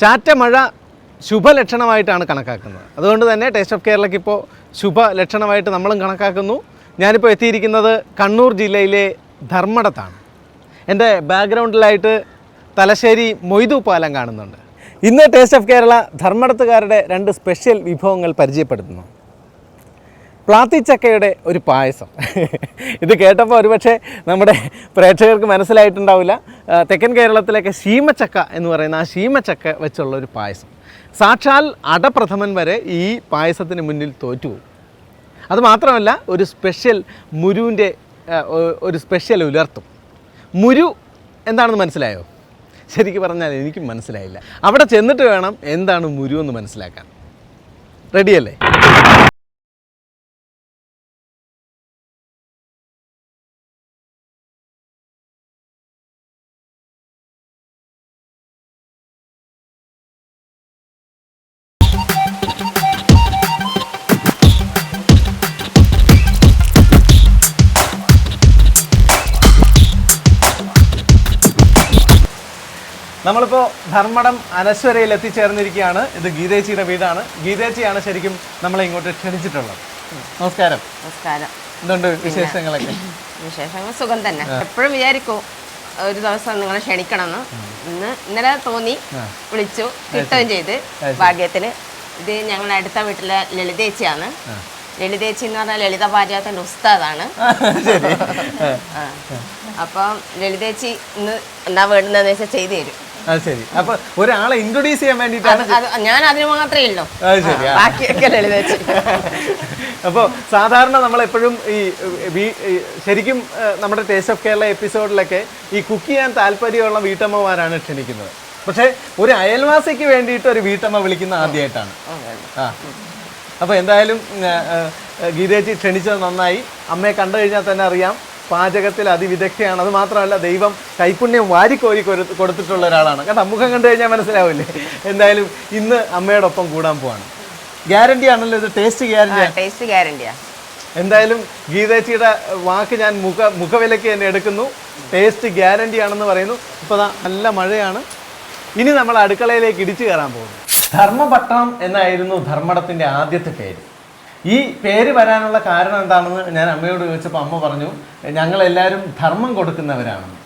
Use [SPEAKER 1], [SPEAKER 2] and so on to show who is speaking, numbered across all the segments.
[SPEAKER 1] ചാറ്റമഴ ശുഭലക്ഷണമായിട്ടാണ് കണക്കാക്കുന്നത്. അതുകൊണ്ട് തന്നെ ടേസ്റ്റ് ഓഫ് കേരളയ്ക്ക് ഇപ്പോൾ ശുഭലക്ഷണമായിട്ട് നമ്മളും കണക്കാക്കുന്നു. ഞാനിപ്പോൾ എത്തിയിരിക്കുന്നത് കണ്ണൂർ ജില്ലയിലെ ധർമ്മടത്താണ്. എന്റെ ബാക്ക്ഗ്രൗണ്ടിലായിട്ട് തലശ്ശേരി മൊയ്തു പാലം കാണുന്നുണ്ട്. ഇന്ന് ടേസ്റ്റ് ഓഫ് കേരള ധർമ്മടത്തുകാരുടെ രണ്ട് സ്പെഷ്യൽ വിഭവങ്ങൾ പരിചയപ്പെടുത്തുന്നു. പ്ലാത്തിച്ചക്കയുടെ ഒരു പായസം. ഇത് കേട്ടപ്പോൾ ഒരുപക്ഷെ നമ്മുടെ പ്രേക്ഷകർക്ക് മനസ്സിലായിട്ടുണ്ടാവില്ല. തെക്കൻ കേരളത്തിലൊക്കെ ശീമച്ചക്ക എന്ന് പറയുന്ന ആ ശീമച്ചക്ക വെച്ചുള്ള ഒരു പായസം. സാക്ഷാൽ അടപ്രഥമൻ വരെ ഈ പായസത്തിന് മുന്നിൽ തോറ്റുപോകും. അത് മാത്രമല്ല ഒരു സ്പെഷ്യൽ മുരുവിന്റെ ഒരു സ്പെഷ്യൽ ഉലർത്തും. മുരു എന്താണെന്ന് മനസ്സിലായോ? ശരിക്കും പറഞ്ഞാൽ എനിക്കും മനസ്സിലായില്ല. അവിടെ ചെന്നിട്ട് വേണം എന്താണ് മുരു എന്ന് മനസ്സിലാക്കാൻ. റെഡിയല്ലേ? നമ്മളിപ്പോൾ ധർമ്മടം അനശ്വരയിൽ എത്തിച്ചേർന്നിരിക്കുകയാണ്. ഇത് ഗീതേച്ചിയുടെ വീടാണ്. ഗീതേച്ചിയാണ് ശരിക്കും നമ്മളെ ഇങ്ങോട്ട് ക്ഷണിച്ചിട്ടുള്ളത്. നമസ്കാരം.
[SPEAKER 2] നമസ്കാരം.
[SPEAKER 1] എന്തുണ്ട് വിശേഷങ്ങളൊക്കെ?
[SPEAKER 2] വിശേഷങ്ങൾ സുഖം തന്നെ. എപ്പോഴും വിചാരിക്കും ഒരു ദിവസം നിങ്ങളെ ക്ഷണിക്കണമെന്ന്. ഇന്ന് ഇന്നലെ തോന്നി വിളിച്ചു കിട്ടുകയും ചെയ്ത്. ഭാഗ്യത്തിന് ഇത് ഞങ്ങളുടെ അടുത്ത വീട്ടിലെ ലളിതേച്ചിയാണ്. ലളിതേച്ചി എന്ന് പറഞ്ഞാൽ ലളിത പാചകത്തിന്റെ ഉസ്താദാണ്. അപ്പം ലളിതേച്ചി ഇന്ന് എന്താ വേണ്ടുന്നതെന്ന് വെച്ചാൽ ചെയ്തു തരും.
[SPEAKER 1] അത് ശരി. അപ്പൊ ഒരാളെ ഇൻട്രൊഡ്യൂസ് ചെയ്യാൻ
[SPEAKER 2] അത് ഞാൻ അതിന് മാത്രമേ ഉള്ളൂ.
[SPEAKER 1] അത് ശരി
[SPEAKER 2] ബാക്കിയൊക്കെ ലളിതേച്ചി
[SPEAKER 1] അപ്പോൾ സാധാരണ നമ്മൾ എപ്പോഴും ഈ ശരിക്കും നമ്മുടെ ടേസ്റ്റ് ഓഫ് കേരള എപ്പിസോഡിലൊക്കെ ഈ കുക്ക് ചെയ്യാൻ താല്പര്യമുള്ള വീട്ടമ്മമാരാണ് ക്ഷണിക്കുന്നത്. പക്ഷേ ഒരു അയൽവാസിക്ക് വേണ്ടിയിട്ട് ഒരു വീട്ടമ്മ വിളിക്കുന്ന ആദ്യമായിട്ടാണ് ആ അപ്പോൾ എന്തായാലും ഗീതേച്ചി ക്ഷണിച്ചത് നന്നായി. അമ്മയെ കണ്ടു കഴിഞ്ഞാൽ തന്നെ അറിയാം. പാചകത്തിൽ അതിവിദഗ്ധയാണ്. അത് മാത്രമല്ല ദൈവം കൈപുണ്യം വാരിക്കോരി കൊരു- കൊടുത്തിട്ടുള്ള ഒരാളാണ്. കാരണം മുഖം കണ്ടു കഴിഞ്ഞാൽ മനസ്സിലാവില്ലേ? എന്തായാലും ഇന്ന് അമ്മയോടൊപ്പം കൂടാൻ പോവാണ്. ഗ്യാരണ്ടി ആണല്ലോ ഇത്? ടേസ്റ്റ് ഗ്യാരണ്ടി
[SPEAKER 2] ടേസ്റ്റ് ഗ്യാരണ്ടിയാ
[SPEAKER 1] എന്തായാലും ഗീതേച്ചിയുടെ വാക്ക് ഞാൻ മുഖ മുഖവിലയ്ക്ക് തന്നെ എടുക്കുന്നു. ടേസ്റ്റ് ഗ്യാരണ്ടി ആണെന്ന് പറയുന്നു. ഇപ്പൊ നല്ല മഴയാണ്. ഇനി നമ്മൾ അടുക്കളയിലേക്ക് ഇടിച്ചു കയറാൻ പോകുന്നു. ധർമ്മപട്ടണം എന്നായിരുന്നു ധർമ്മടത്തിന്റെ ആദ്യത്തെ പേര്. ഈ പേര് വരാനുള്ള കാരണം എന്താണെന്ന് ഞാൻ അമ്മയോട് ചോദിച്ചപ്പോൾ അമ്മ പറഞ്ഞു ഞങ്ങളെല്ലാവരും ധർമ്മം കൊടുക്കുന്നവരാണെന്ന്.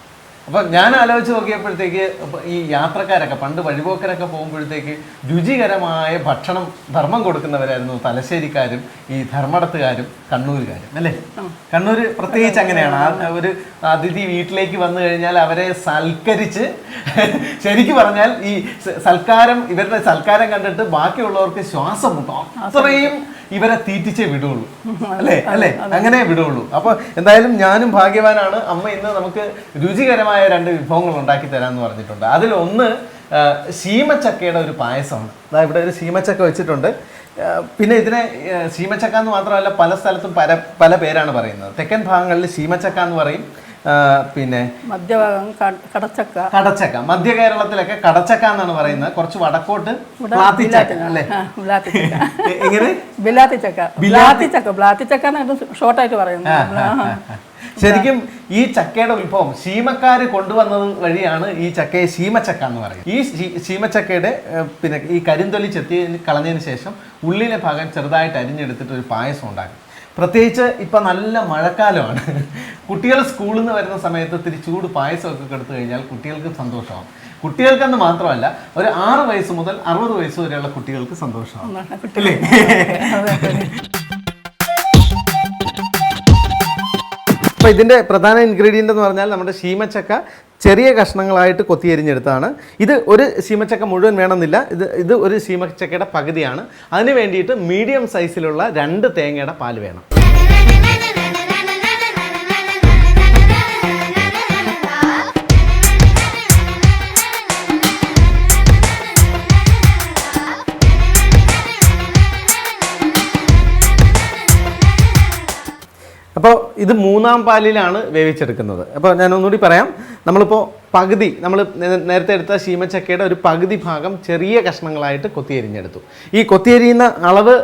[SPEAKER 1] അപ്പം ഞാൻ ആലോചിച്ച് നോക്കിയപ്പോഴത്തേക്ക് ഈ യാത്രക്കാരൊക്കെ പണ്ട് വഴിപോക്കരൊക്കെ പോകുമ്പോഴത്തേക്ക് രുചികരമായ ഭക്ഷണം ധർമ്മം കൊടുക്കുന്നവരായിരുന്നു തലശ്ശേരിക്കാരും ഈ ധർമ്മടത്തുകാരും കണ്ണൂരുകാരും അല്ലേ? കണ്ണൂർ പ്രത്യേകിച്ച് അങ്ങനെയാണ്. ആ ഒരു അതിഥി വീട്ടിലേക്ക് വന്നു കഴിഞ്ഞാൽ അവരെ സൽക്കരിച്ച് ശരിക്കും പറഞ്ഞാൽ ഈ സൽക്കാരം ഇവരുടെ സൽക്കാരം കണ്ടിട്ട് ബാക്കിയുള്ളവർക്ക് ശ്വാസം മുട്ടും. അത്രയും ഇവരെ തീറ്റിച്ചേ വിടുള്ളൂ. അല്ലേ? അല്ലേ? അങ്ങനെ വിടുള്ളൂ. അപ്പൊ എന്തായാലും ഞാനും ഭാഗ്യവാനാണ്. അമ്മ ഇന്ന് നമുക്ക് രുചികരമായ രണ്ട് വിഭവങ്ങൾ ഉണ്ടാക്കി തരാമെന്ന് പറഞ്ഞിട്ടുണ്ട്. അതിൽ ഒന്ന് ശീമച്ചക്കയുടെ ഒരു പായസമാണ്. അതാ ഇവിടെ ഒരു ശീമച്ചക്ക വെച്ചിട്ടുണ്ട്. പിന്നെ ഇതിനെ ശീമച്ചക്ക എന്ന് മാത്രമല്ല പല സ്ഥലത്തും പല പല പേരാണ് പറയുന്നത്. തെക്കൻ ഭാഗങ്ങളിൽ ശീമച്ചക്ക എന്ന് പറയും. പിന്നെ
[SPEAKER 3] മധ്യഭാഗം കടച്ചക്ക.
[SPEAKER 1] കടച്ചക്ക. മധ്യ കേരളത്തിലൊക്കെ കടച്ചക്ക എന്നാണ് പറയുന്നത്. കുറച്ച് വടക്കോട്ട് പ്ലാത്തിച്ചക്ക അല്ലേ? എങ്ങനെ?
[SPEAKER 3] എന്നാണ് ഷോർട്ടായിട്ട് പറയുന്നത്.
[SPEAKER 1] ശരിക്കും ഈ ചക്കയുടെ ഉത്ഭവം ശീമക്കാര് കൊണ്ടുവന്നത് വഴിയാണ് ഈ ചക്കയെ ശീമച്ചക്ക എന്ന് പറയുന്നത്. ഈ ശീമച്ചക്കയുടെ പിന്നെ ഈ കരിന്തൊലി ചെത്തി കളഞ്ഞതിന് ശേഷം ഉള്ളിലെ ഭാഗം ചെറുതായിട്ട് അരിഞ്ഞെടുത്തിട്ട് ഒരു പായസം ഉണ്ടാക്കും. പ്രത്യേകിച്ച് ഇപ്പം നല്ല മഴക്കാലമാണ്. കുട്ടികൾ സ്കൂളിൽ നിന്ന് വരുന്ന സമയത്ത് ഇത്തിരി ചൂട് പായസമൊക്കെ കൊടുത്തു കഴിഞ്ഞാൽ കുട്ടികൾക്ക് സന്തോഷമാണ് കുട്ടികൾക്കെന്ന് മാത്രമല്ല ഒരു ആറ് വയസ്സ് മുതൽ അറുപത് വയസ്സ് വരെയുള്ള കുട്ടികൾക്ക് സന്തോഷമാവും. അപ്പോൾ ഇതിന്റെ പ്രധാന ഇൻഗ്രീഡിയന്റ് എന്ന് പറഞ്ഞാൽ നമ്മുടെ ശീമച്ചക്ക ചെറിയ കഷ്ണങ്ങളായിട്ട് കൊത്തിയരിഞ്ഞെടുത്താണ് ഇത് ഒരു ശീമച്ചക്ക മുഴുവൻ വേണമെന്നില്ല. ഇത് ഇത് ഒരു ശീമച്ചക്കയുടെ പകുതിയാണ്. അതിന് വേണ്ടിയിട്ട് മീഡിയം സൈസിലുള്ള രണ്ട് തേങ്ങയുടെ പാൽ വേണം. അപ്പോൾ ഇത് മൂന്നാം പാലിലാണ് വേവിച്ചെടുക്കുന്നത്. അപ്പോൾ ഞാൻ ഒന്നുകൂടി പറയാം. നമ്മളിപ്പോൾ പകുതി നമ്മൾ നേരത്തെ എടുത്ത ശീമച്ചക്കയുടെ ഒരു പകുതി ഭാഗം ചെറിയ കഷ്ണങ്ങളായിട്ട് കൊത്തിയരിഞ്ഞെടുത്തു ഈ കൊത്തിയരിയുന്ന അളവ്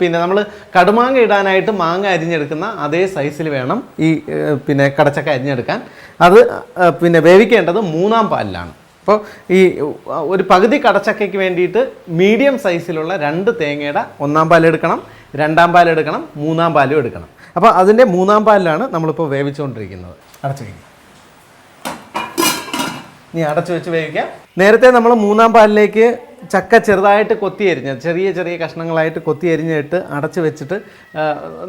[SPEAKER 1] പിന്നെ നമ്മൾ കടുമാങ്ങ ഇടാനായിട്ട് മാങ്ങ അരിഞ്ഞെടുക്കുന്ന അതേ സൈസിൽ വേണം ഈ പിന്നെ കടച്ചക്ക അരിഞ്ഞെടുക്കാൻ. അത് പിന്നെ വേവിക്കേണ്ടത് മൂന്നാം പാലിലാണ്. അപ്പോൾ ഈ ഒരു പകുതി കടച്ചക്കയ്ക്ക് വേണ്ടിയിട്ട് മീഡിയം സൈസിലുള്ള രണ്ട് തേങ്ങയുടെ ഒന്നാം പാലെടുക്കണം രണ്ടാം പാലെടുക്കണം മൂന്നാം പാലും എടുക്കണം. അപ്പോൾ അതിന്റെ മൂന്നാം പാലിലാണ് നമ്മളിപ്പോൾ വേവിച്ചുകൊണ്ടിരിക്കുന്നത് അടച്ചു വയ്ക്കുക ഇനി അടച്ചു വെച്ച് വേവിക്കാം. നേരത്തെ നമ്മൾ മൂന്നാം പാലിലേക്ക് ചക്ക ചെറുതായിട്ട് കൊത്തി അരിഞ്ഞ ചെറിയ ചെറിയ കഷ്ണങ്ങളായിട്ട് കൊത്തി അരിഞ്ഞിട്ട് അടച്ചു വെച്ചിട്ട്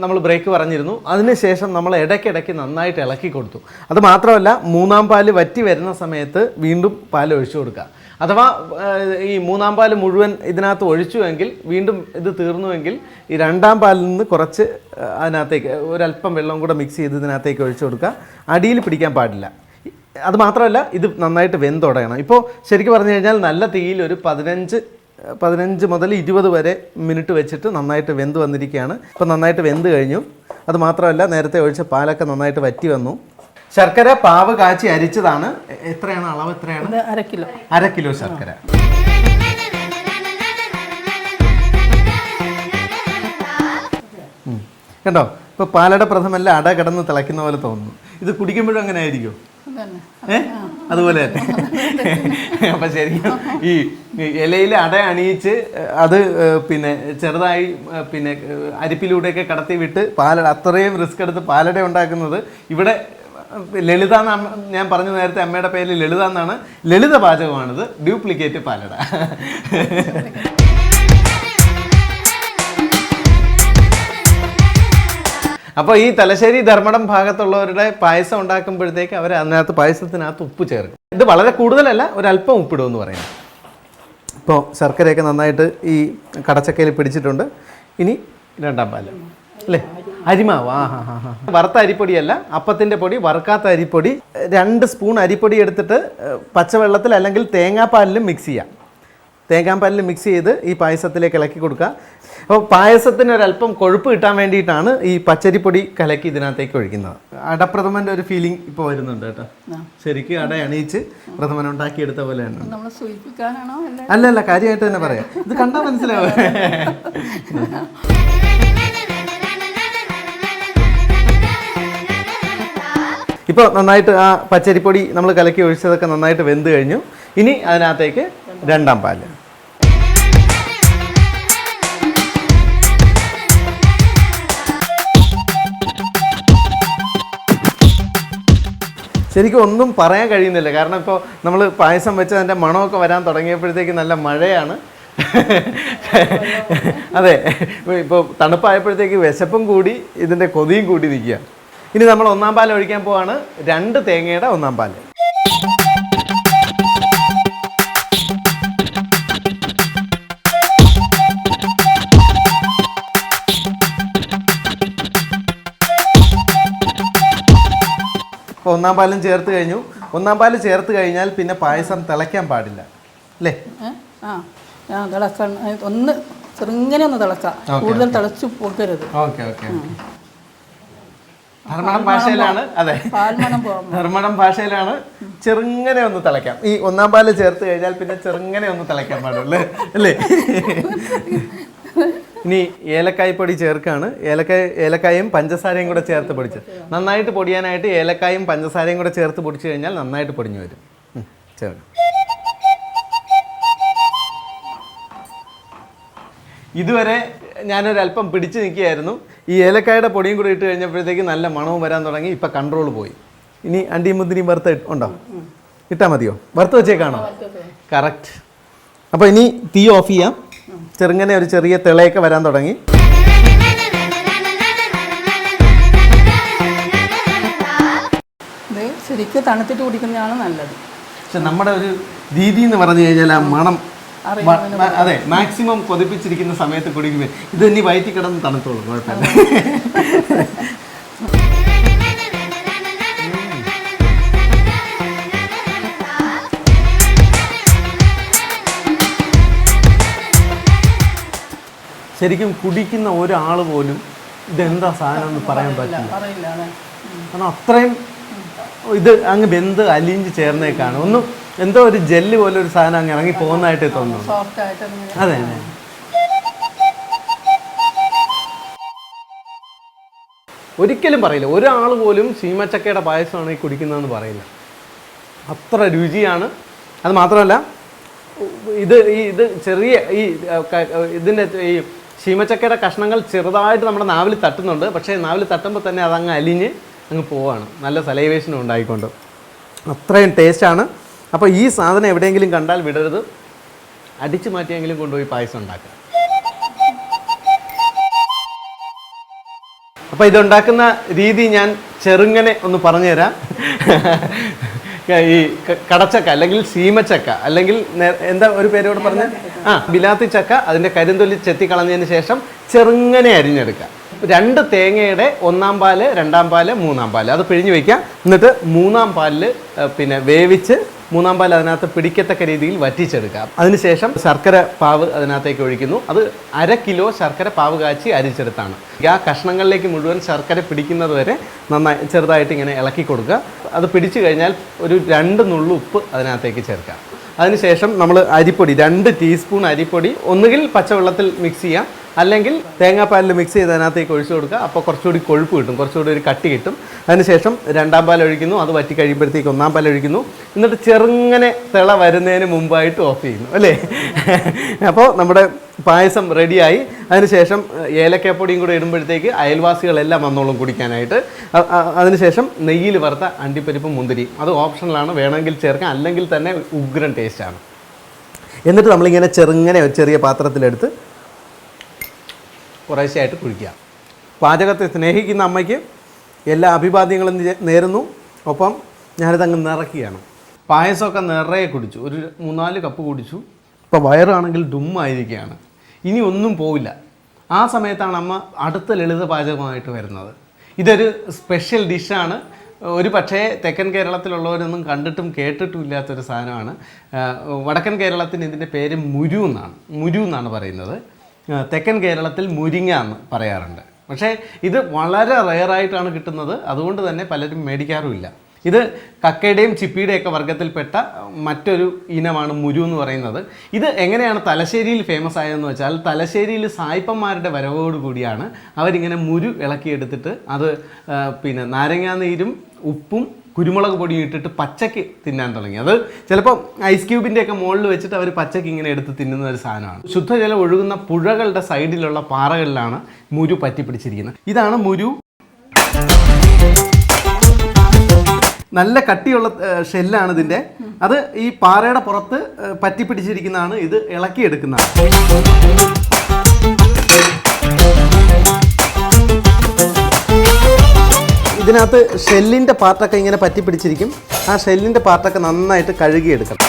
[SPEAKER 1] നമ്മൾ ബ്രേക്ക് പറഞ്ഞിരുന്നു. അതിനുശേഷം നമ്മൾ ഇടയ്ക്കിടയ്ക്ക് നന്നായിട്ട് ഇളക്കി കൊടുത്തു. അത് മാത്രമല്ല മൂന്നാം പാൽ വറ്റി വരുന്ന സമയത്ത് വീണ്ടും പാൽ ഒഴിച്ചു കൊടുക്കുക. അഥവാ ഈ മൂന്നാം പാൽ മുഴുവൻ ഇതിനകത്ത് ഒഴിച്ചുവെങ്കിൽ വീണ്ടും ഇത് തീർന്നുവെങ്കിൽ ഈ രണ്ടാം പാലിൽ നിന്ന് കുറച്ച് അതിനകത്തേക്ക് ഒരല്പം വെള്ളം കൂടെ മിക്സ് ചെയ്ത് ഇതിനകത്തേക്ക് ഒഴിച്ചു കൊടുക്കുക. അടിയിൽ പിടിക്കാൻ പാടില്ല. അത് മാത്രമല്ല ഇത് നന്നായിട്ട് വെന്തുടയണം. ഇപ്പോൾ ശരിക്കും പറഞ്ഞു കഴിഞ്ഞാൽ നല്ല തീയിൽ ഒരു പതിനഞ്ച് പതിനഞ്ച് മുതൽ ഇരുപത് വരെ മിനിറ്റ് വെച്ചിട്ട് നന്നായിട്ട് വെന്ത് വന്നിരിക്കുകയാണ്. ഇപ്പോൾ നന്നായിട്ട് വെന്ത് കഴിഞ്ഞു. അത് മാത്രമല്ല നേരത്തെ ഒഴിച്ച പാലൊക്കെ നന്നായിട്ട് വറ്റി വന്നു. ശർക്കര പാവ് കാച്ചി അരിച്ചതാണ്. എത്രയാണ് അളവ് എത്രയാണ്?
[SPEAKER 3] അര കിലോ.
[SPEAKER 1] അര കിലോ ശർക്കര. കണ്ടോ? ഇപ്പൊ പാലട പ്രഥമല്ല അട കിടന്ന് തിളയ്ക്കുന്ന പോലെ തോന്നുന്നു. ഇത് കുടിക്കുമ്പോഴും അങ്ങനെ ആയിരിക്കും ഏ? അതുപോലെ തന്നെ. അപ്പൊ ശരിക്കും ഈ ഇലയിൽ അട അണിയിച്ച് അത് പിന്നെ ചെറുതായി പിന്നെ അരിപ്പിലൂടെയൊക്കെ കടത്തി വിട്ട് പാലട അത്രയും റിസ്ക് എടുത്ത് പാലട ഉണ്ടാക്കുന്നത് ഇവിടെ ലളിത ഞാൻ പറഞ്ഞു നേരത്തെ അമ്മയുടെ പേര് ലളിത എന്നാണ്. ലളിത പാചകമാണിത്. ഡ്യൂപ്ലിക്കേറ്റ് പാലട. അപ്പോൾ ഈ തലശ്ശേരി ധർമ്മടം ഭാഗത്തുള്ളവരുടെ പായസം ഉണ്ടാക്കുമ്പോഴത്തേക്ക് അവർ അതിനകത്ത് പായസത്തിനകത്ത് ഉപ്പ് ചേർക്കും. ഇത് വളരെ കൂടുതലല്ല ഒരല്പം ഉപ്പിടുമെന്ന് പറയുന്നത് ഇപ്പോൾ ശർക്കരയൊക്കെ നന്നായിട്ട് ഈ കടച്ചക്കയിൽ പിടിച്ചിട്ടുണ്ട്. ഇനി രണ്ടാം പാൽ. അല്ലേ? അരിമാവ്. ആ ഹാ ഹാ ഹാ വറുത്ത അരിപ്പൊടിയല്ല അപ്പത്തിന്റെ പൊടി വറുക്കാത്ത അരിപ്പൊടി രണ്ട് സ്പൂൺ അരിപ്പൊടി എടുത്തിട്ട് പച്ചവെള്ളത്തിൽ അല്ലെങ്കിൽ തേങ്ങാപ്പാലിലും മിക്സ് ചെയ്യാം. തേങ്ങാപ്പാലിൽ മിക്സ് ചെയ്ത് ഈ പായസത്തിലേക്ക് ഇളക്കി കൊടുക്കുക. അപ്പോൾ പായസത്തിന് ഒരല്പം കൊഴുപ്പ് കിട്ടാൻ വേണ്ടിയിട്ടാണ് ഈ പച്ചരിപ്പൊടി കലക്കി ഇതിനകത്തേക്ക് ഒഴിക്കുന്നത്. അടപ്രഥമന്റെ ഒരു ഫീലിംഗ് ഇപ്പോൾ വരുന്നുണ്ട് കേട്ടോ. ശരിക്കും അട അണിയിച്ച് പ്രഥമൻ ഉണ്ടാക്കിയെടുത്ത പോലെയാണ്
[SPEAKER 3] അല്ല?
[SPEAKER 1] അല്ല കാര്യമായിട്ട് തന്നെ പറയാം. ഇത് കണ്ടാൽ മനസ്സിലാവും. ഇപ്പോൾ നന്നായിട്ട് ആ പച്ചരിപ്പൊടി നമ്മൾ കലക്കി ഒഴിച്ചതൊക്കെ നന്നായിട്ട് വെന്ത് കഴിഞ്ഞു. ഇനി അതിനകത്തേക്ക് രണ്ടാം പാൽ. ശരിക്കും ഒന്നും പറയാൻ കഴിയുന്നില്ല. കാരണം ഇപ്പോൾ നമ്മൾ പായസം വെച്ച് അതിന്റെ മണമൊക്കെ വരാൻ തുടങ്ങിയപ്പോഴത്തേക്ക് നല്ല മഴയാണ്. അതെ ഇപ്പോൾ തണുപ്പായപ്പോഴത്തേക്ക് വിശപ്പും കൂടി ഇതിന്റെ കൊതിയും കൂടി നിൽക്കുക ഇനി നമ്മൾ ഒന്നാം പാൽ ഒഴിക്കാൻ പോവാണ്. രണ്ട് തേങ്ങയുടെ ഒന്നാം പാൽ അപ്പോൾ ഒന്നാം പാലും ചേർത്ത് കഴിഞ്ഞു. ഒന്നാം പാൽ ചേർത്ത് കഴിഞ്ഞാൽ പിന്നെ പായസം തിളയ്ക്കാൻ പാടില്ല. അല്ലേ?
[SPEAKER 3] ആ. ഒന്ന് ചെറുങ്ങനെ ഒന്ന് തിളക്കാം. കൂടുതൽ തിളച്ച് പോകരുത്.
[SPEAKER 1] ഓക്കെ ഓക്കെ ധർമ്മടം ഭാഷയിലാണ് അതെ. ധർമ്മടം ഭാഷയിലാണ്. ചെറുങ്ങനെ ഒന്ന് തിളയ്ക്കാം. ഈ ഒന്നാം പാൽ ചേർത്ത് കഴിഞ്ഞാൽ പിന്നെ ചെറുങ്ങനെ ഒന്ന് തിളയ്ക്കാൻ പാടുള്ളൂ അല്ലേ? ഇനി ഏലക്കായ് പൊടി ചേർക്കാണ്. ഏലക്കായ ഏലക്കായും പഞ്ചസാരയും കൂടെ ചേർത്ത് പൊടിച്ച്. നന്നായിട്ട് പൊടിയാനായിട്ട് ഏലക്കായും പഞ്ചസാരയും കൂടെ ചേർത്ത് പൊടിച്ചു കഴിഞ്ഞാൽ നന്നായിട്ട് പൊടിഞ്ഞു വരും. ചേർക്കാം. ഇതുവരെ ഞാനൊരല്പം പിടിച്ചു നിൽക്കുകയായിരുന്നു. ഈ ഏലക്കായുടെ പൊടിയും കൂടി ഇട്ട് കഴിഞ്ഞപ്പോഴത്തേക്ക് നല്ല മണവും വരാൻ തുടങ്ങി ഇപ്പം കൺട്രോൾ പോയി. ഇനി അണ്ടിയും മുന്തിരിയും വറുത്ത ഇട്ട്- ഉണ്ടോ? ഇട്ടാൽ മതിയോ? വറുത്ത് വെച്ചേക്കാണോ? കറക്റ്റ് അപ്പോൾ ഇനി തീ ഓഫ് ചെയ്യാം. ചെറുങ്ങനെ ഒരു ചെറിയ തിളയൊക്കെ വരാൻ തുടങ്ങി.
[SPEAKER 3] ശരിക്കും തണുത്തിട്ട് കുടിക്കുന്നതാണ് നല്ലത്.
[SPEAKER 1] പക്ഷെ നമ്മുടെ ഒരു രീതി എന്ന് പറഞ്ഞു കഴിഞ്ഞാൽ ആ മണം അതെ മാക്സിമം കൊതിപ്പിച്ചിരിക്കുന്ന സമയത്ത് കുടിക്കുമ്പോൾ ഇത് ഇനി വയറ്റി കിടന്ന് തണുത്തോളൂ കുഴപ്പമില്ല. ശരിക്കും കുടിക്കുന്ന ഒരാൾ പോലും ഇതെന്താ സാധനം എന്ന് പറയാൻ പറ്റില്ല. കാരണം അത്രയും ഇത് അങ്ങ് ബന്ധ അലിഞ്ഞ് ചേർന്നേക്കാണ്. ഒന്നും എന്തോ ഒരു ജെല്ല് പോലെ ഒരു സാധനം അങ്ങ് ഇറങ്ങി പോകുന്നതായിട്ട് തോന്നുന്നു.
[SPEAKER 3] സോഫ്റ്റ് ആയിട്ട് ഇങ്ങനെ
[SPEAKER 1] അതെ അതെ. ഒരിക്കലും പറയില്ല. ഒരാൾ പോലും ശീമച്ചക്കയുടെ പായസമാണ് ഈ കുടിക്കുന്നതെന്ന് പറയില്ല. അത്ര രുചിയാണ്. അത് മാത്രമല്ല ഇത് ഈ ഇത് ചെറിയ ഈ ഇതിന്റെ ഈ ശീമച്ചക്കയുടെ കഷ്ണങ്ങൾ ചെറുതായിട്ട് നമ്മുടെ നാവിൽ തട്ടുന്നുണ്ട്. പക്ഷേ നാവിൽ തട്ടുമ്പോൾ തന്നെ അതങ്ങ് അലിഞ്ഞ് അങ്ങ് പോവാണ്. നല്ല സലൈവേഷനും ഉണ്ടായിക്കൊണ്ട്. അത്രയും ടേസ്റ്റാണ് അപ്പോൾ ഈ സാധനം എവിടെയെങ്കിലും കണ്ടാൽ വിടരുത്. അടിച്ചു മാറ്റിയെങ്കിലും കൊണ്ടുപോയി പായസം ഉണ്ടാക്കുക അപ്പോൾ ഇതുണ്ടാക്കുന്ന രീതി ഞാൻ ചെറുങ്ങനെ ഒന്ന് പറഞ്ഞുതരാം. ഈ കടച്ചക്ക അല്ലെങ്കിൽ സീമച്ചക്ക അല്ലെങ്കിൽ എന്താ ഒരു പേരോട് പറഞ്ഞ? ആ ബിലാത്തി ചക്ക അതിന്റെ കരിന്തൊലി ചെത്തി കളഞ്ഞതിന് ശേഷം ചെറുങ്ങനെ അരിഞ്ഞെടുക്കുക. രണ്ട് തേങ്ങയുടെ ഒന്നാം പാൽ രണ്ടാം പാൽ മൂന്നാം പാൽ. അത് പിഴിഞ്ഞ് വയ്ക്കുക എന്നിട്ട് മൂന്നാം പാലിൽ പിന്നെ വേവിച്ച് മൂന്നാം പാൽ അതിനകത്ത് പിടിക്കത്തക്ക രീതിയിൽ വറ്റിച്ചെടുക്കാം. അതിനുശേഷം ശർക്കര പാവ് അതിനകത്തേക്ക് ഒഴിക്കുന്നു. അത് അര കിലോ ശർക്കര പാവ് കാച്ചി അരിച്ചെടുത്താണ്. ആ കഷ്ണങ്ങളിലേക്ക് മുഴുവൻ ശർക്കര പിടിക്കുന്നത് വരെ നന്നായി ചെറുതായിട്ട് ഇങ്ങനെ ഇളക്കി കൊടുക്കുക. അത് പിടിച്ചു കഴിഞ്ഞാൽ ഒരു രണ്ട് നുള്ളു ഉപ്പ് അതിനകത്തേക്ക് ചേർക്കാം. അതിനുശേഷം നമ്മൾ അരിപ്പൊടി രണ്ട് ടീസ്പൂൺ അരിപ്പൊടി ഒന്നുകിൽ പച്ചവെള്ളത്തിൽ മിക്സ് ചെയ്യാം. അല്ലെങ്കിൽ തേങ്ങാപ്പാലിൽ മിക്സ് ചെയ്ത് അതിനകത്തേക്ക് ഒഴിച്ചു കൊടുക്കുക. അപ്പോൾ കുറച്ചുകൂടി കൊഴുപ്പ് കിട്ടും കുറച്ചുകൂടി ഒരു കട്ടി കിട്ടും. അതിനുശേഷം രണ്ടാം പാൽ ഒഴിക്കുന്നു അത് വറ്റി കഴിയുമ്പോഴത്തേക്ക് ഒന്നാം പാൽ ഒഴിക്കുന്നു. എന്നിട്ട് ചെറുങ്ങനെ തിള വരുന്നതിന് മുമ്പായിട്ട് ഓഫ് ചെയ്യുന്നു അല്ലേ? അപ്പോൾ നമ്മുടെ പായസം റെഡിയായി അതിനുശേഷം ഏലക്കപ്പൊടിയും കൂടെ ഇടുമ്പോഴത്തേക്ക് അയൽവാസികളെല്ലാം വന്നോളും കുടിക്കാനായിട്ട്. അതിനുശേഷം നെയ്യിൽ വറുത്ത അണ്ടിപ്പരിപ്പ് മുന്തിരി. അത് ഓപ്ഷണലാണ് വേണമെങ്കിൽ ചേർക്കാം അല്ലെങ്കിൽ തന്നെ ഉഗ്രൻ ടേസ്റ്റാണ് എന്നിട്ട് നമ്മളിങ്ങനെ ചെറുങ്ങനെ ചെറിയ പാത്രത്തിലെടുത്ത് കുറേശ്ശെയായിട്ട് കുഴിക്കുക. പാചകത്തെ സ്നേഹിക്കുന്ന അമ്മയ്ക്ക് എല്ലാ അഭിവാദ്യങ്ങളും നേരുന്നു. ഒപ്പം ഞാനിതങ്ങ് നിറയ്ക്കുകയാണ്. പായസമൊക്കെ നിറയെ കുടിച്ചു. ഒരു മൂന്നാൽ കപ്പ് കുടിച്ചു. ഇപ്പോൾ വയറാണെങ്കിൽ ഡുമ്മായിരിക്കുകയാണ്. ഇനി ഒന്നും പോവില്ല. ആ സമയത്താണ് അമ്മ അടുത്ത ലളിത പാചകമായിട്ട് വരുന്നത്. ഇതൊരു സ്പെഷ്യൽ ഡിഷാണ് ഒരു പക്ഷേ തെക്കൻ കേരളത്തിലുള്ളവരൊന്നും കണ്ടിട്ടും കേട്ടിട്ടും ഇല്ലാത്തൊരു സാധനമാണ് വടക്കൻ കേരളത്തിന് ഇതിന്റെ പേര് മുരു എന്നാണ്. മുരു എന്നാണ് പറയുന്നത്. തെക്കൻ കേരളത്തിൽ മുരിങ്ങ എന്ന് പറയാറുണ്ട്. പക്ഷേ ഇത് വളരെ റെയറായിട്ടാണ് കിട്ടുന്നത്. അതുകൊണ്ട് തന്നെ പലരും മേടിക്കാറുമില്ല. ഇത് കക്കയുടെയും ചിപ്പിയുടെയും ഒക്കെ വർഗത്തിൽപ്പെട്ട മറ്റൊരു ഇനമാണ് മുരു എന്ന് പറയുന്നത്. ഇത് എങ്ങനെയാണ് തലശ്ശേരിയിൽ ഫേമസ് ആയതെന്ന് വെച്ചാൽ തലശ്ശേരിയിൽ സായിപ്പന്മാരുടെ വരവോട് കൂടിയാണ് അവരിങ്ങനെ മുരു ഇളക്കിയെടുത്തിട്ട് അത് പിന്നെ നാരങ്ങാനീരും ഉപ്പും കുരുമുളക് പൊടി ഇട്ടിട്ട് പച്ചയ്ക്ക് തിന്നാൻ തുടങ്ങി. അത് ചിലപ്പോൾ ഐസ് ക്യൂബിന്റെ ഒക്കെ മുകളിൽ വെച്ചിട്ട് അവർ പച്ചയ്ക്ക് ഇങ്ങനെ എടുത്ത് തിന്നുന്ന ഒരു സാധനമാണ്. ശുദ്ധജലം ഒഴുകുന്ന പുഴകളുടെ സൈഡിലുള്ള പാറകളിലാണ് മുരു പറ്റിപ്പിടിച്ചിരിക്കുന്നത്. ഇതാണ് മുരു. നല്ല കട്ടിയുള്ള ഷെല്ലാണ് ഇതിന്റെ അത് ഈ പാറയുടെ പുറത്ത് പറ്റിപ്പിടിച്ചിരിക്കുന്നതാണ് ഇത് ഇളക്കിയെടുക്കുന്നതാണ്. ഇതിനകത്ത് ഷെല്ലിന്റെ പാർട്ടൊക്കെ ഇങ്ങനെ പറ്റി പിടിച്ചിരിക്കും. ആ ഷെല്ലിന്റെ പാർട്ടൊക്കെ നന്നായിട്ട് കഴുകിയെടുക്കണം.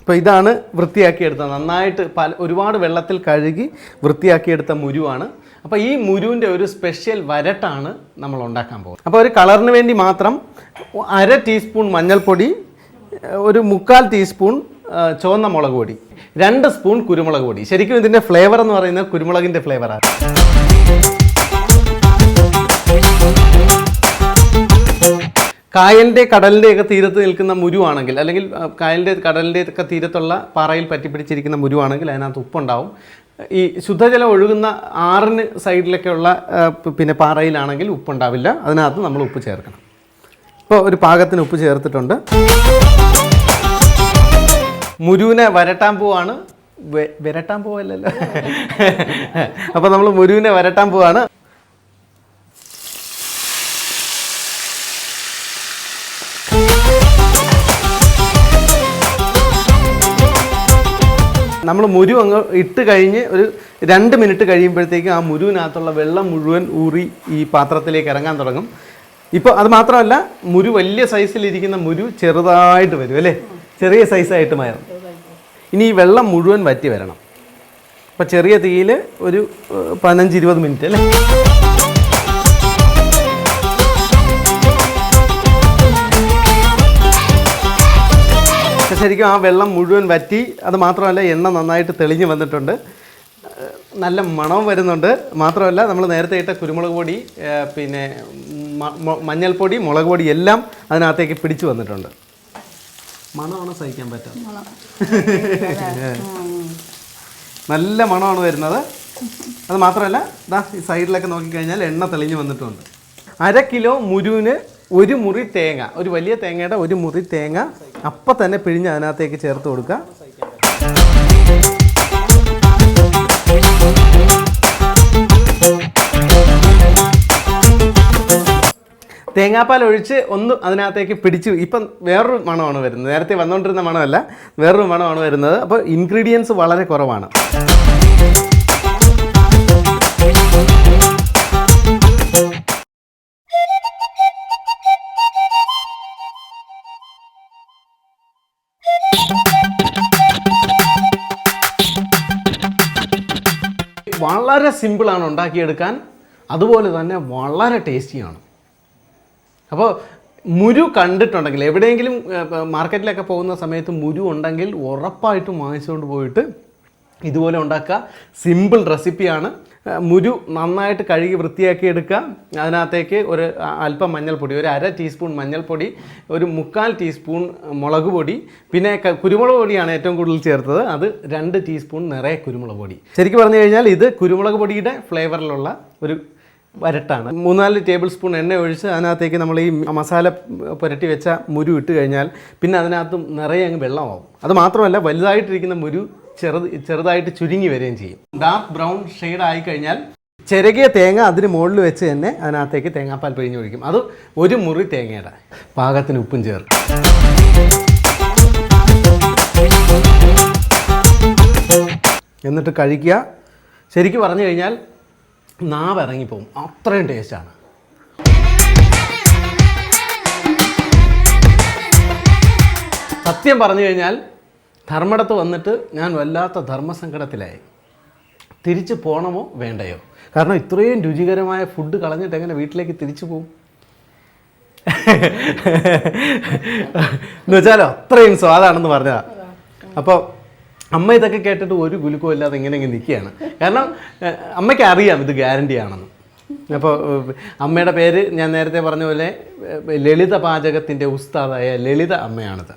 [SPEAKER 1] ഇപ്പോൾ ഇതാണ് വൃത്തിയാക്കിയെടുത്തത് നന്നായിട്ട് പല ഒരുപാട് വെള്ളത്തിൽ കഴുകി വൃത്തിയാക്കിയെടുത്ത മുരുവാണ്. അപ്പോൾ ഈ മുരുവിന്റെ ഒരു സ്പെഷ്യൽ വരട്ടാണ് നമ്മൾ ഉണ്ടാക്കാൻ പോകുന്നത്. അപ്പോൾ ഒരു കളറിന് വേണ്ടി മാത്രം അര ടീസ്പൂൺ മഞ്ഞൾപ്പൊടി ഒരു മുക്കാൽ ടീസ്പൂൺ ചുവന്ന മുളക് പൊടി. രണ്ട് സ്പൂൺ കുരുമുളക് പൊടി. ശരിക്കും ഇതിന്റെ ഫ്ലേവർ എന്ന് പറയുന്നത് കുരുമുളകിന്റെ ഫ്ലേവറാണ് കായലിന്റെ കടലിന്റെ ഒക്കെ തീരത്ത് നിൽക്കുന്ന മുരുവാണെങ്കിൽ അല്ലെങ്കിൽ കായലിന്റെ കടലിന്റെ ഒക്കെ തീരത്തുള്ള പാറയിൽ പറ്റിപ്പിടിച്ചിരിക്കുന്ന മുരുവാണെങ്കിൽ അതിനകത്ത് ഉപ്പുണ്ടാവും. ഈ ശുദ്ധജലം ഒഴുകുന്ന ആറിന് സൈഡിലൊക്കെയുള്ള പിന്നെ പാറയിലാണെങ്കിൽ ഉപ്പുണ്ടാവില്ല. അതിനകത്ത് നമ്മൾ ഉപ്പ് ചേർക്കണം. ഇപ്പോൾ ഒരു പാകത്തിന് ഉപ്പ് ചേർത്തിട്ടുണ്ട്. മുരുവിനെ വരട്ടാൻ പോവാണ്. വരട്ടാൻ പോവല്ലോ അപ്പോൾ നമ്മൾ മുരുവിനെ വരട്ടാൻ പോവാണ്. നമ്മൾ മുരു അങ്ങ് ഇട്ട് കഴിഞ്ഞ് ഒരു രണ്ട് മിനിറ്റ് കഴിയുമ്പോഴത്തേക്കും ആ മുരുവിനകത്തുള്ള വെള്ളം മുഴുവൻ ഊറി ഈ പാത്രത്തിലേക്ക് ഇറങ്ങാൻ തുടങ്ങും. ഇപ്പോൾ അത് മാത്രമല്ല മുരു വലിയ സൈസിലിരിക്കുന്ന മുരു ചെറുതായിട്ട് വരും അല്ലേ? ചെറിയ സൈസായിട്ട് മാറും. ഇനി ഈ വെള്ളം മുഴുവൻ വറ്റി വരണം. അപ്പോൾ ചെറിയ തീയിൽ ഒരു പതിനഞ്ച് ഇരുപത് മിനിറ്റ് അല്ലേ? ശരിക്കും ആ വെള്ളം മുഴുവൻ വറ്റി അത് മാത്രമല്ല എണ്ണ നന്നായിട്ട് തെളിഞ്ഞു വന്നിട്ടുണ്ട്. നല്ല മണവും വരുന്നുണ്ട്. മാത്രമല്ല നമ്മൾ നേരത്തെ ഇട്ട കുരുമുളക് പൊടി പിന്നെ മഞ്ഞൾപ്പൊടി മുളക് പൊടി എല്ലാം അതിനകത്തേക്ക് പിടിച്ചു വന്നിട്ടുണ്ട്. മണമാണ് സഹിക്കാൻ പറ്റാ നല്ല മണമാണ് വരുന്നത്. അത് മാത്രമല്ല ദാ ഈ സൈഡിലൊക്കെ നോക്കിക്കഴിഞ്ഞാൽ എണ്ണ തെളിഞ്ഞു വന്നിട്ടുണ്ട്. അര കിലോ മുരുവിന് ഒരു മുറി തേങ്ങ ഒരു വലിയ തേങ്ങയുടെ ഒരു മുറി തേങ്ങ. അപ്പം തന്നെ പിഴിഞ്ഞ് അതിനകത്തേക്ക് ചേർത്ത് കൊടുക്കുക. തേങ്ങാപ്പാൽ ഒഴിച്ച് ഒന്ന് അതിനകത്തേക്ക് പിടിച്ചു. ഇപ്പം വേറൊരു മണമാണ് വരുന്നത്. നേരത്തെ വന്നുകൊണ്ടിരുന്ന മണമല്ല വേറൊരു മണമാണ് വരുന്നത്. അപ്പോൾ ഇൻഗ്രീഡിയൻസ് വളരെ കുറവാണ്. വളരെ സിമ്പിളാണ് ഉണ്ടാക്കിയെടുക്കാൻ. അതുപോലെ തന്നെ വളരെ ടേസ്റ്റിയാണ് അപ്പോൾ മുരു കണ്ടിട്ടുണ്ടെങ്കിൽ എവിടെയെങ്കിലും മാർക്കറ്റിലൊക്കെ പോകുന്ന സമയത്ത് മുരു ഉണ്ടെങ്കിൽ ഉറപ്പായിട്ടും വാങ്ങിച്ചുകൊണ്ട് പോയിട്ട് ഇതുപോലെ ഉണ്ടാക്കുക. സിമ്പിൾ റെസിപ്പിയാണ്. മുരു നന്നായിട്ട് കഴുകി വൃത്തിയാക്കി എടുക്കുക. അതിനകത്തേക്ക് ഒരു അല്പം മഞ്ഞൾപ്പൊടി ഒരു അര ടീസ്പൂൺ മഞ്ഞൾപ്പൊടി ഒരു മുക്കാൽ ടീസ്പൂൺ മുളക് പൊടി പിന്നെ കുരുമുളക് പൊടിയാണ് ഏറ്റവും കൂടുതൽ ചേർത്തത്. അത് രണ്ട് ടീസ്പൂൺ നിറയെ കുരുമുളക് പൊടി. ശരിക്കും പറഞ്ഞു കഴിഞ്ഞാൽ ഇത് കുരുമുളക് പൊടിയുടെ ഫ്ലേവറിലുള്ള ഒരു വരട്ടാണ്. മൂന്നാൽ ടേബിൾ സ്പൂൺ എണ്ണ ഒഴിച്ച് അതിനകത്തേക്ക് നമ്മൾ ഈ മസാല പുരട്ടി വെച്ച മുരു ഇട്ട് കഴിഞ്ഞാൽ പിന്നെ അതിനകത്ത് നിറയെ അങ്ങ് വെള്ളമാവും. അത് മാത്രമല്ല വലുതായിട്ടിരിക്കുന്ന മുരു ചെറുത് ചെറുതായിട്ട് ചുരുങ്ങി വരികയും ചെയ്യും. ഡാർക്ക് ബ്രൗൺ ഷെയ്ഡ് ആയി കഴിഞ്ഞാൽ ചിരകിയ തേങ്ങ അതിന് മുകളിൽ വെച്ച് തന്നെ അതിനകത്തേക്ക് തേങ്ങാപ്പാൽ പിഴിഞ്ഞ് ഒഴിക്കും. അത് ഒരു മുറി തേങ്ങയുടെ പാകത്തിന് ഉപ്പും ചേർക്കും. എന്നിട്ട് കഴിക്കുക. ശരിക്കും പറഞ്ഞു കഴിഞ്ഞാൽ നാവ് ഇറങ്ങിപ്പോവും അത്രയും ടേസ്റ്റാണ്. സത്യം പറഞ്ഞു കഴിഞ്ഞാൽ ധർമ്മടത്ത് വന്നിട്ട് ഞാൻ വല്ലാത്ത ധർമ്മസങ്കടത്തിലായി. തിരിച്ചു പോകണമോ വേണ്ടയോ? കാരണം ഇത്രയും രുചികരമായ ഫുഡ് കളഞ്ഞിട്ട് എങ്ങനെ വീട്ടിലേക്ക് തിരിച്ചു പോകും എന്ന് അത്രയും സ്വാദാണെന്ന് പറഞ്ഞതാ. അപ്പോൾ അമ്മ ഇതൊക്കെ കേട്ടിട്ട് ഒരു ഗുലുക്കും ഇല്ലാതെ ഇങ്ങനെ ഇങ്ങനെ നിൽക്കുകയാണ്. കാരണം അമ്മയ്ക്ക് അറിയാം ഇത് ഗ്യാരണ്ടി ആണെന്ന്. അപ്പോൾ അമ്മയുടെ പേര് ഞാൻ നേരത്തെ പറഞ്ഞ പോലെ ലളിത പാചകത്തിന്റെ ഉസ്താദായ ലളിത അമ്മയാണിത്.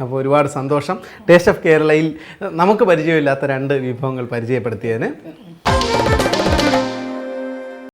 [SPEAKER 1] അപ്പോൾ ഒരുപാട് സന്തോഷം. ടേസ്റ്റ് ഓഫ് കേരളയിൽ നമുക്ക് പരിചയമില്ലാത്ത രണ്ട് വിഭവങ്ങൾ പരിചയപ്പെടുത്തിയതിന്